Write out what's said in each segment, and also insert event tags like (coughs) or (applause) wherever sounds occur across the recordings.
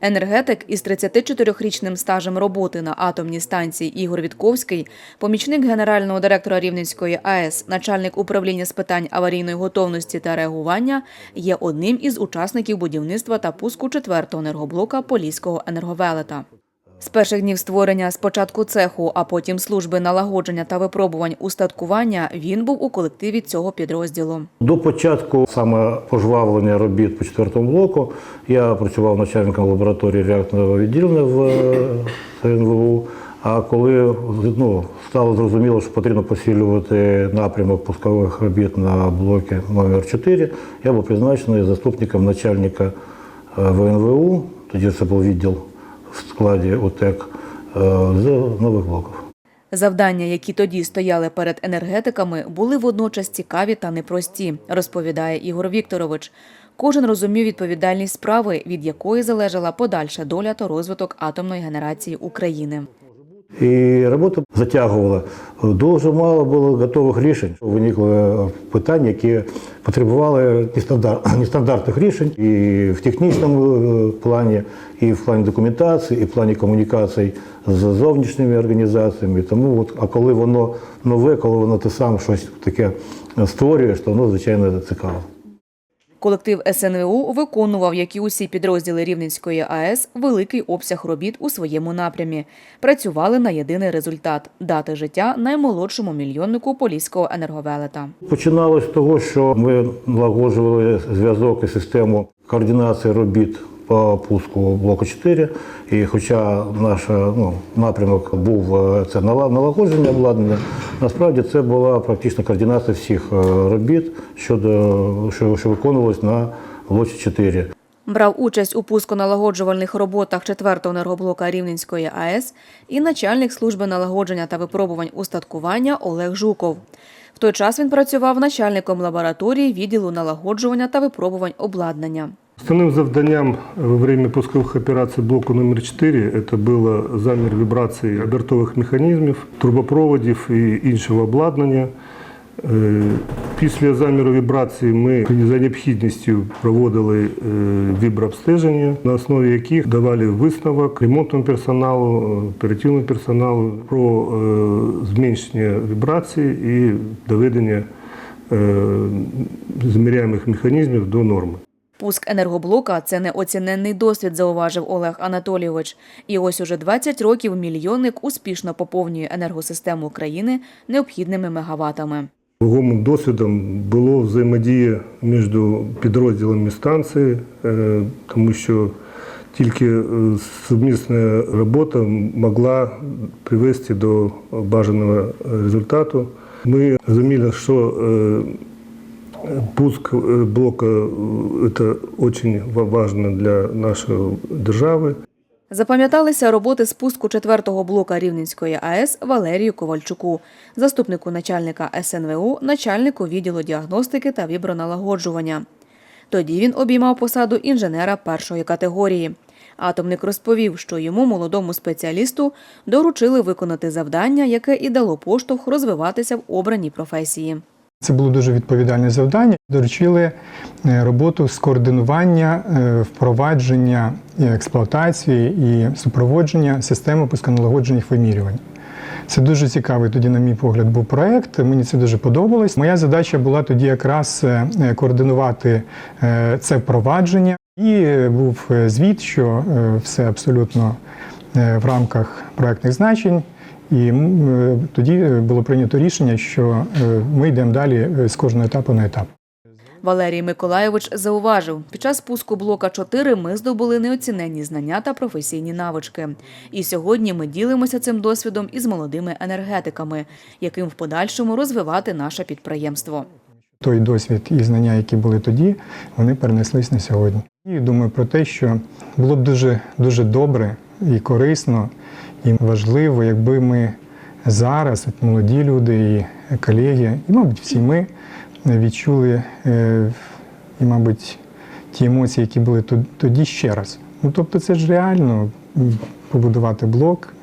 Енергетик із 34-річним стажем роботи на атомній станції Ігор Вітковський, помічник генерального директора Рівненської АЕС, начальник управління з питань аварійної готовності та реагування, є одним із учасників будівництва та пуску четвертого енергоблока Поліського енерговелета. З перших днів створення спочатку цеху, а потім служби налагодження та випробувань устаткування він був у колективі цього підрозділу. До початку саме пожвавлення робіт по четвертому блоку я працював начальником лабораторії реакторного відділення в е, НВУ. А коли ну, стало зрозуміло, що потрібно посилювати напрямок пускових робіт на блокі номер 4 я був призначений заступником начальника е, ВНВУ, тоді це був відділ в складі ОТЕК е, з нових блоків. Завдання, які тоді стояли перед енергетиками, були водночас цікаві та непрості, розповідає Ігор Вікторович. Кожен розумів відповідальність справи, від якої залежала подальша доля та розвиток атомної генерації України. І робота затягувала. Дуже мало було готових рішень. Виникли питання, які потребували нестандар- (coughs) нестандартних рішень і в технічному е, плані, і в плані документації, і в плані комунікацій з зовнішніми організаціями. Тому, от, а коли воно нове, коли воно те саме щось таке створюєш, то воно звичайно цікаво. Колектив СНВУ виконував, як і усі підрозділи Рівненської АЕС, великий обсяг робіт у своєму напрямі. Працювали на єдиний результат дати життя наймолодшому мільйоннику Поліського енерговелета. Починалось з того, що ми налагоджували зв'язок і систему координації робіт по пуску блоку 4. І хоча наш ну, напрямок був е, це нала- налагодження обладнання, насправді це була практично координація всіх е, робіт, щодо, що, що виконувалось на блоці 4. Брав участь у пусконалагоджувальних роботах четвертого енергоблока Рівненської АЕС і начальник служби налагодження та випробувань устаткування Олег Жуков. В той час він працював начальником лабораторії відділу налагоджування та випробувань обладнання. Основным завданням во время пусковых операций блоку номер 4 это было замір вібрації обертових механізмів, трубопроводів і іншого обладнання. Е, Після заміру вібрації ми за необхідністю проводили е, віброобстеження, на основі яких давали висновок ремонтному персоналу, е, оперативному персоналу про е, зменшення вібрації і доведення е, зміряємих механізмів до норми. Пуск енергоблока це неоціненний досвід, зауважив Олег Анатолійович. І ось уже 20 років мільйонник успішно поповнює енергосистему України необхідними мегаватами. Вагомим досвідом було взаємодія між підрозділами станції, е, тому що тільки е, сумісна робота могла привести до бажаного результату. Ми розуміли, що е, пуск е, блока – це дуже важливо для нашої держави. Запам'яталися роботи спуску четвертого блока Рівненської АЕС Валерію Ковальчуку, заступнику начальника СНВУ, начальнику відділу діагностики та віброналагоджування. Тоді він обіймав посаду інженера першої категорії. Атомник розповів, що йому, молодому спеціалісту, доручили виконати завдання, яке і дало поштовх розвиватися в обраній професії. Це було дуже відповідальне завдання. Доручили е, роботу з координування, е, впровадження, експлуатації і супроводження системи пусконалагоджених вимірювань. Це дуже цікавий тоді, на мій погляд, був проєкт. Мені це дуже подобалось. Моя задача була тоді якраз е, координувати це впровадження. І був звіт, що все абсолютно в рамках проєктних значень. І е, тоді було прийнято рішення, що е, ми йдемо далі е, з кожного етапу на етап. Валерій Миколайович зауважив, під час пуску блока 4 ми здобули неоціненні знання та професійні навички. І сьогодні ми ділимося цим досвідом із молодими енергетиками, яким в подальшому розвивати наше підприємство. Той досвід і знання, які були тоді, вони перенеслись на сьогодні. І думаю про те, що було б дуже дуже добре і корисно, і важливо, якби ми зараз, от молоді люди і колеги, і, мабуть, всі ми відчули е, і, мабуть, ті емоції, які були тоді ще раз. Ну, тобто, це ж реально побудувати блок,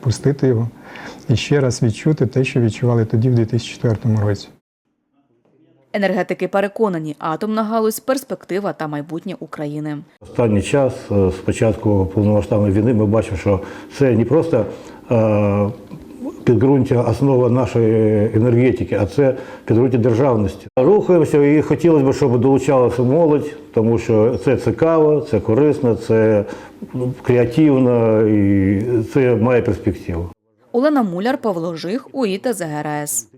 пустити його і ще раз відчути те, що відчували тоді в 2004 році. Енергетики переконані, атомна галузь перспектива та майбутнє України. Останній час, е, з початку повномасштабної війни, ми бачимо, що це не просто е, підґрунтя, основа нашої енергетики, а це підґрунтя державності. Рухаємося і хотілося б, щоб долучалася молодь, тому що це цікаво, це корисно, це ну, креативно і це має перспективу. Олена Муляр, Павло Жих, УІТА ЗГРС.